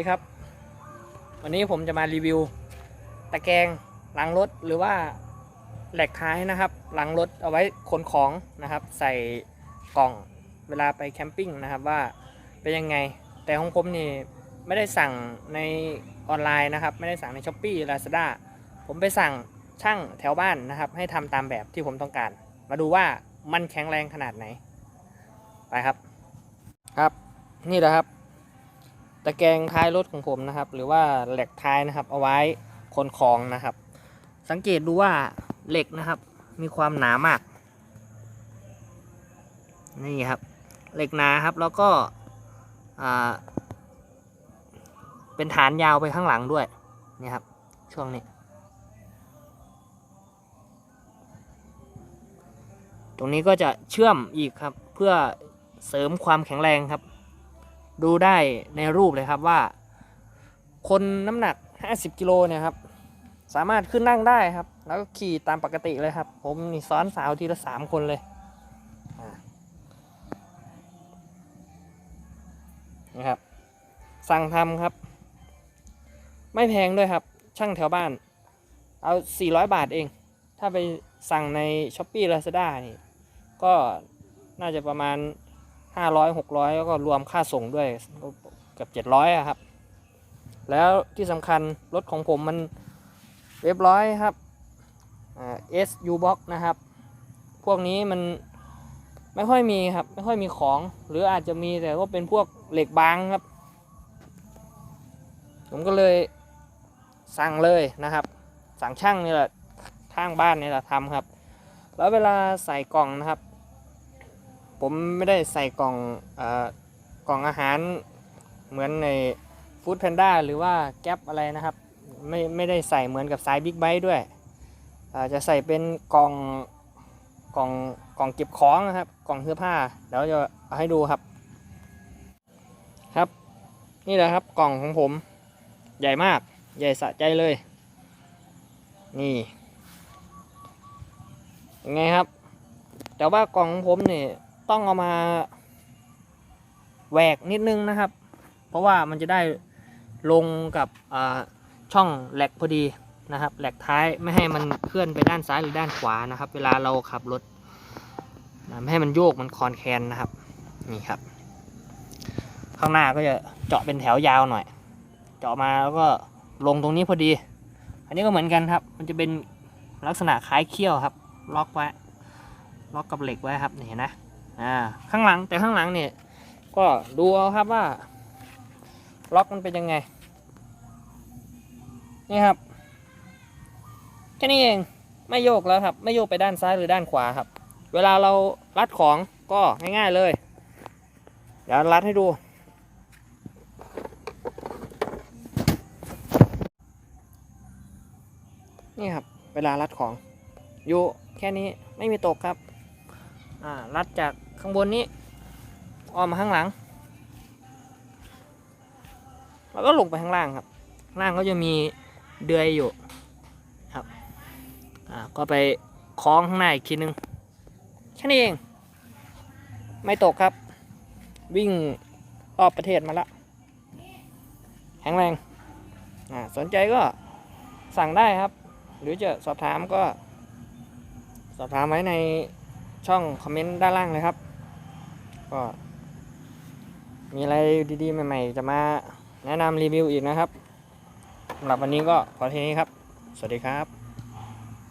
ีครับ วันนี้ผมจะมารีวิว ตะแกรงหลังรถหรือว่าแหลกท้ายนะครับ หลังรถเอาไว้ขนของนะครับ ใส่กล่องเวลาไปแคมปิ้งนะครับว่าเป็นยังไง แต่ของผมนี่ไม่ได้สั่งในออนไลน์นะครับ ไม่ได้สั่งใน s h อ p e e Lazada ผมไปสั่งช่างแถวบ้านนะครับ ให้ทำตามแบบที่ผมต้องการ มาดูว่ามันแข็งแรงขนาดไหน ไปครับ ครับ นี่แหละครับ ตะแกรงท้ายรถของผมนะครับ หรือว่าแหล็กท้ายนะครับ เอาไว้ขนของนะครับ สังเกตดูว่าเหล็กนะครับ มีความหนามาก นี่ครับ เหล็กหนาครับแล้วก็เป็นฐานยาวไปข้างหลังด้วยนี่ครับ ช่วงนี้ ตรงนี้ก็จะเชื่อมอีกครับ เพื่อเสริมความแข็งแรงครับ ดูได้ในรูปเลยครับว่า คนน้ำหนัก 50กิโลเนี่ยครับ สามารถขึ้นนั่งได้ครับ แล้วก็ขี่ตามปกติเลยครับ ผมนี่ซ้อนสาวทีละสามคนเลยนี่ครับ สั่งทำครับ ไม่แพงด้วยครับ ช่างแถวบ้าน เอา 400 บาทเอง ถ้าไปสั่งใน s h อ p e e Lazada นี่ ก็น่าจะประมาณ 500 600แล้วก็รวมค่าส่งด้วยก็เกือบ700อะครับ แล้วที่สำคัญรถของผมมันเรียบร้อยครับอ่า SU box นะครับ พวกนี้มันไม่ค่อยมีครับ ไม่ค่อยมีของ หรืออาจจะมีแต่ก็เป็นพวกเหล็กบางครับ ผมก็เลยสั่งเลยนะครับ สั่งช่างนี่แหละทางบ้านนี่แหละทำครับ แล้วเวลาใส่กล่องนะครับ ผมไม่ได้ใส่กล่องอกล่องอาหารเหมือนในฟู้ดแพนด้าหรือว่าแก๊ปอะไรนะครับ ไม่ไม่ได้ใส่เหมือนกับสายบิ๊กไบค์ด้วย จะใส่เป็นกล่องกล่องกล่องเก็บของนะครับ กล่องเสื้อผ้าเดี๋ยวจะเอาให้ดูครับ ครับ นี่แหละครับกล่องของผม ใหญ่มาก ใหญ่สะใจเลย นี่ยังไงครับ แต่ว่ากล่องของผมเนี่ย ต้องเอามาแหวกนิดนึงนะครับ เพราะว่ามันจะได้ลงกับช่องแหลกพอดีนะครับ แหลกท้ายไม่ให้มันเคลื่อนไปด้านซ้ายหรือด้านขวานะครับ เวลาเราขับรถไม่ให้มันโยกมันคลอนแคลนนะครับนี่ครับ ข้างหน้าก็จะเจาะเป็นแถวยาวหน่อย เจาะมาแล้วก็ลงตรงนี้พอดี อันนี้ก็เหมือนกันครับ มันจะเป็นลักษณะคล้ายเขี้ยวครับ ล็อกไว้ ล็อกกับเหล็กไว้ครับเห็นนะ อ่าข้างหลังแต่ข้างหลังเนี่ยก็ดูเอาครับว่า ล็อกมันเป็นยังไง นี่ครับแค่นี้เองไม่โยกแล้วครับ ไม่โยกไปด้านซ้ายหรือด้านขวาครับ เวลาเรารัดของก็ง่ายๆเลย เดี๋ยวรัดให้ดู นี่ครับ เวลารัดของอยู่แค่นี้ไม่มีตกครับ อ่า รัดจาก ข้างบนนี้อ้อมมาข้างหลัง แล้วก็ลงไปข้างล่างครับ ล่างก็จะมีเดือยอยู่ครับอ่าก็ไปคล้องข้างหน้าอีกทีนึงแค่นี้เอง ไม่ตกครับ วิ่งรอบประเทศมาแล้วแข็งแรงอ่าสนใจก็สั่งได้ครับ หรือจะสอบถามก็ สอบถามไว้ในช่องคอมเมนต์ด้านล่างเลยครับ ก็ มีอะไรดีๆ ใหม่ๆ จะมาแนะนำรีวิวอีกนะครับสำหรับวันนี้ก็พอเทีนี้ครับ สวัสดีครับ